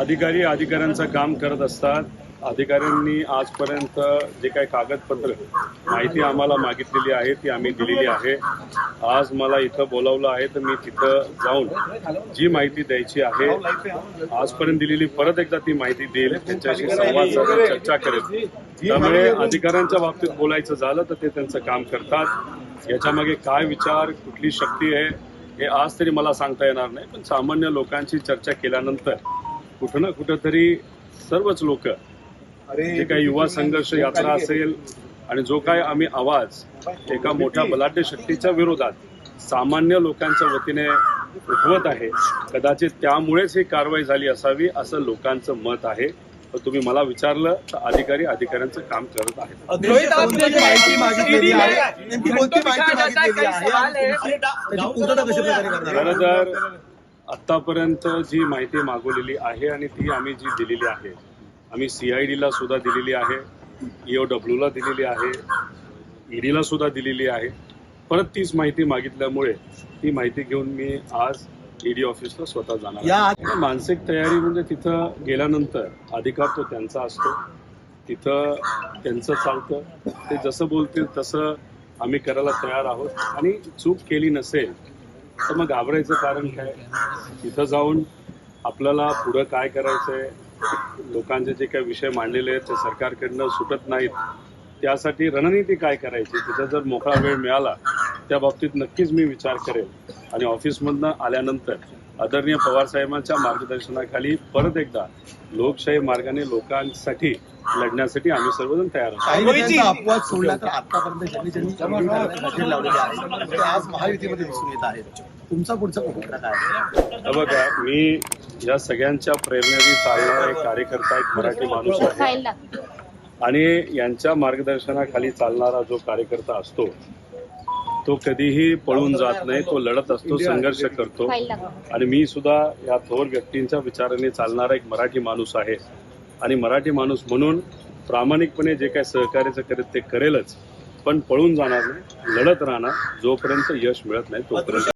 अधिकारी अधिकाऱ्यांचं काम करत असतात. अधिकाऱ्यांनी आजपर्यंत जे काही कागदपत्र माहिती आम्हाला मागितलेली आहे ती आम्ही दिलेली आहे. आज मला इथं बोलावलं आहे तर मी तिथं जाऊन जी माहिती द्यायची आहे आजपर्यंत दिलेली परत एकदा ती माहिती देईल त्यांच्याशी संवाद साधून चर्चा करेल. त्यामुळे अधिकाऱ्यांच्या बाबतीत बोलायचं झालं तर ते त्यांचं काम करतात. याच्यामागे काय विचार कुठली शक्ती आहे हे आज तरी मला सांगता येणार नाही पण सामान्य लोकांची चर्चा केल्यानंतर कुठं ना कुठं तरी सर्वच लोक जे काही युवा संघर्ष यात्रा असेल आणि जो काय आम्ही आवाज एका मोठ्या बलाढ्य शक्तीच्या विरोधात सामान्य लोकांच्या वतीने उठवत आहे कदाचित त्यामुळेच ही कारवाई झाली असावी असं लोकांचं मत आहे. तर तुम्ही मला विचारलं तर अधिकारी अधिकाऱ्यांचं काम करत आहेत. खरं तर आतापर्यंत जी माहिती मागवलेली आहे आणि ती आम्ही जी दिलेली आहे आम्ही सीआयडीला सुद्धा दिलेली आहे ईओ डब्ल्यूला दिलेली आहे ईडीला सुद्धा दिलेली आहे. परत तीच माहिती मागितल्यामुळे ती माहिती घेऊन मी आज ईडी ऑफिसला स्वतः जाणार. मानसिक तयारी म्हणजे तिथं गेल्यानंतर अधिकार तो त्यांचा असतो. तिथं त्यांचं चालतं. ते जसं बोलतील तसं आम्ही करायला तयार आहोत. आणि चूक केली नसेल तर मग घाबरायचं कारण काय? तिथं जाऊन आपल्याला पुढं काय करायचंय? लोकांचे जे काही विषय मांडलेले आहेत ते सरकारकडनं सुटत नाहीत. त्यासाठी रणनीती काय करायची? तिथं जर मोकळा वेळ मिळाला त्या बाबतीत नक्कीच मी विचार करेल आणि ऑफिसमधनं आल्यानंतर आदरणीय पवार साहेबांच्या मार्गदर्शनाखाली परत एकदा लोकशाही मार्गाने लोकांसाठी लढण्यासाठी आम्ही सर्वजण तयार आहोत. अपवाद सोडला तर आतापर्यंत आहे आज महायुतीमध्ये दिसून येत आहेत. तुमचा पुढचा काय आहे? हे बघा मी या सगळ्यांच्या प्रेरणेने चालणारा एक कार्यकर्ता एक मराठी माणूस आहे. आणि यांच्या मार्गदर्शनाखाली चालणारा जो कार्यकर्ता असतो तो कधीही पळून जात नाही तो लढत असतो संघर्ष करतो. आणि मी सुद्धा या थोर व्यक्तींच्या विचाराने चालणारा एक मराठी माणूस आहे. आणि मराठी माणूस म्हणून प्रामाणिकपणे जे काही सहकार्याचं करेल ते करेलच. पण पळून जाणार नाही लढत राहणार जोपर्यंत यश मिळत नाही तोपर्यंत.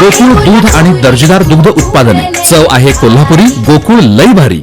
गोकुळ दूध आणि दर्जेदार दुग्ध उत्पादने. चव आहे कोल्हापुरी गोकुळ लई भारी.